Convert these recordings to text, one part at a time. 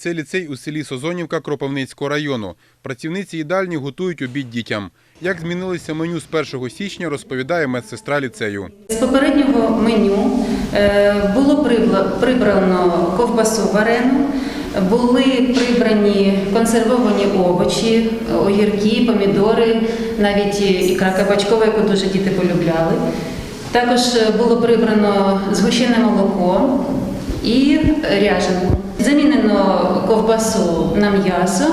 Це ліцей у селі Созонівка Кропивницького району. Працівниці їдальні готують обід дітям. Як змінилося меню з 1 січня, розповідає медсестра ліцею. З попереднього меню е, було прибрано ковбасу варену, були прибрані консервовані овочі, огірки, помідори, навіть ікра кабачкова, яку дуже діти полюбляли. Також е, було прибрано згущене молоко і ряженку. Замінено ковбасу на м'ясо.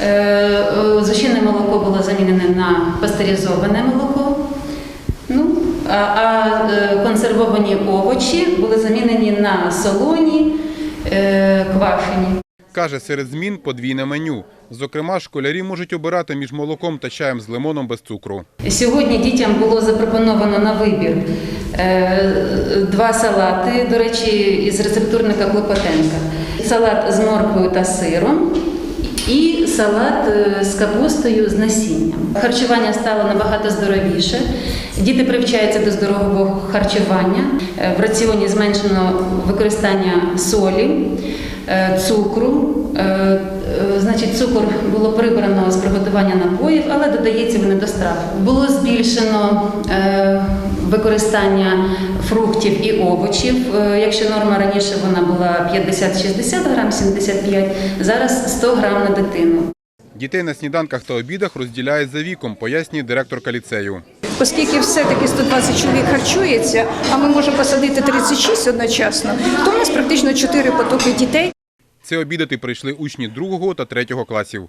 Е, е, молоко було замінене на пастеризоване молоко. Ну, а, а е, консервовані овочі були замінені на солоні, квашені. Каже, серед змін подвійне меню. Зокрема, школярі можуть обирати між молоком та чаєм з лимоном без цукру. Сьогодні дітям було запропоновано на вибір е, два салати, до речі, із рецептурника Клопотенка. Салат з морквою та сиром і салат е, з капустою з насінням. Харчування стало набагато здоровіше. Діти привчаються до здорового харчування. Е, В раціоні зменшено використання солі, е, цукру. Е, Значить, цукор було прибрано з приготування напоїв, але додається вони до страв. Було збільшено е, використання фруктів і овочів. Е, Якщо норма раніше вона була 50-60 грам, 75, зараз 100 грам на дитину. Дітей на сніданках та обідах розділяють за віком, пояснює директорка ліцею. Оскільки все-таки 120 чоловік харчується, а ми можемо посадити 36 одночасно, то у нас практично 4 потоки дітей. Це обідати прийшли учні 2 та 3 класів.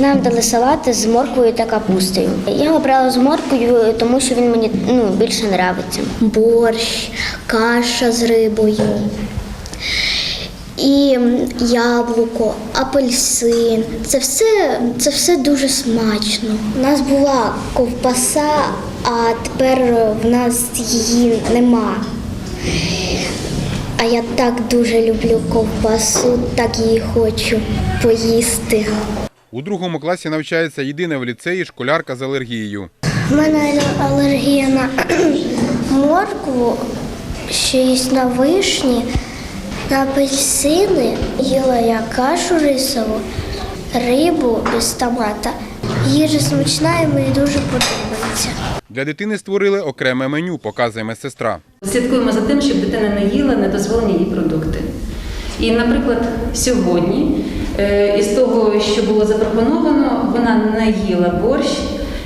Нам дали салати з морквою та капустою. Я обрала з морквою, тому що він мені ну, більше подобається. Борщ, каша з рибою. І яблуко, апельсин. Це все, це все дуже смачно. У нас була ковбаса, а тепер в нас її нема. Я так дуже люблю ковбасу, так її хочу поїсти. У другому класі навчається єдина в ліцеї школярка з алергією. У мене алергія на моркву, ще є на вишні, на апельсини. Їла я кашу рисову, рибу без томата. Їжа смачна і мені дуже подобається. Для дитини створили окреме меню, показує медсестра. Слідкуємо за тим, щоб дитина не їла недозволені їй продукти. І, наприклад, сьогодні е, із того, що було запропоновано, вона не їла борщ,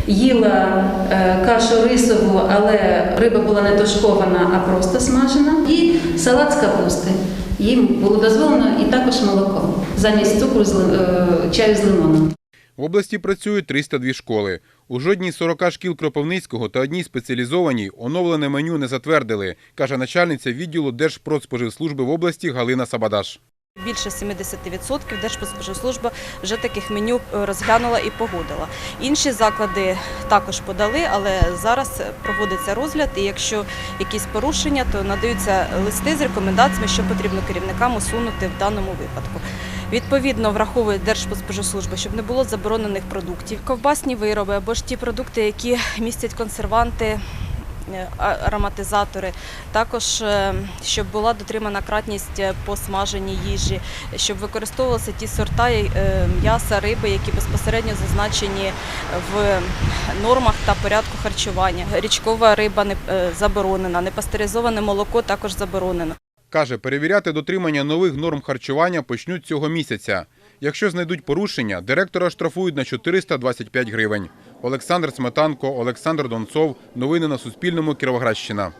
їла е, кашу рисову, але риба була не тушкована, а просто смажена, і салат з капусти. Їм було дозволено і також молоко замість цукру з е, чаю з лимоном. В області працюють 302 школи. У жодній з 40 шкіл Кропивницького та одній спеціалізованій оновлене меню не затвердили, каже начальниця відділу Держпродспоживслужби в області Галина Сабадаш. Більше 70% Держпродспоживслужба вже таких меню е, розглянула і погодила. Інші заклади також подали, але зараз проводиться розгляд. І якщо якісь порушення, то надаються листи з рекомендаціями, що потрібно керівникам усунути в даному випадку. Відповідно, враховує Держпродспоживслужба, щоб не було заборонених продуктів, ковбасні вироби або ж ті продукти, які містять консерванти. е, ароматизатори, також е, щоб була дотримана кратність е, по смаженій їжі, щоб використовувалися ті сорта м'яса, риби, які безпосередньо зазначені в нормах та порядку харчування. Річкова риба не заборонена, непастеризоване молоко також заборонено. Каже, перевіряти дотримання нових норм харчування почнуть цього місяця. Якщо знайдуть порушення, директора штрафують на 425 гривень. Олександр Сметанко, Олександр Донцов. Новини на Суспільному. Кіровоградщина.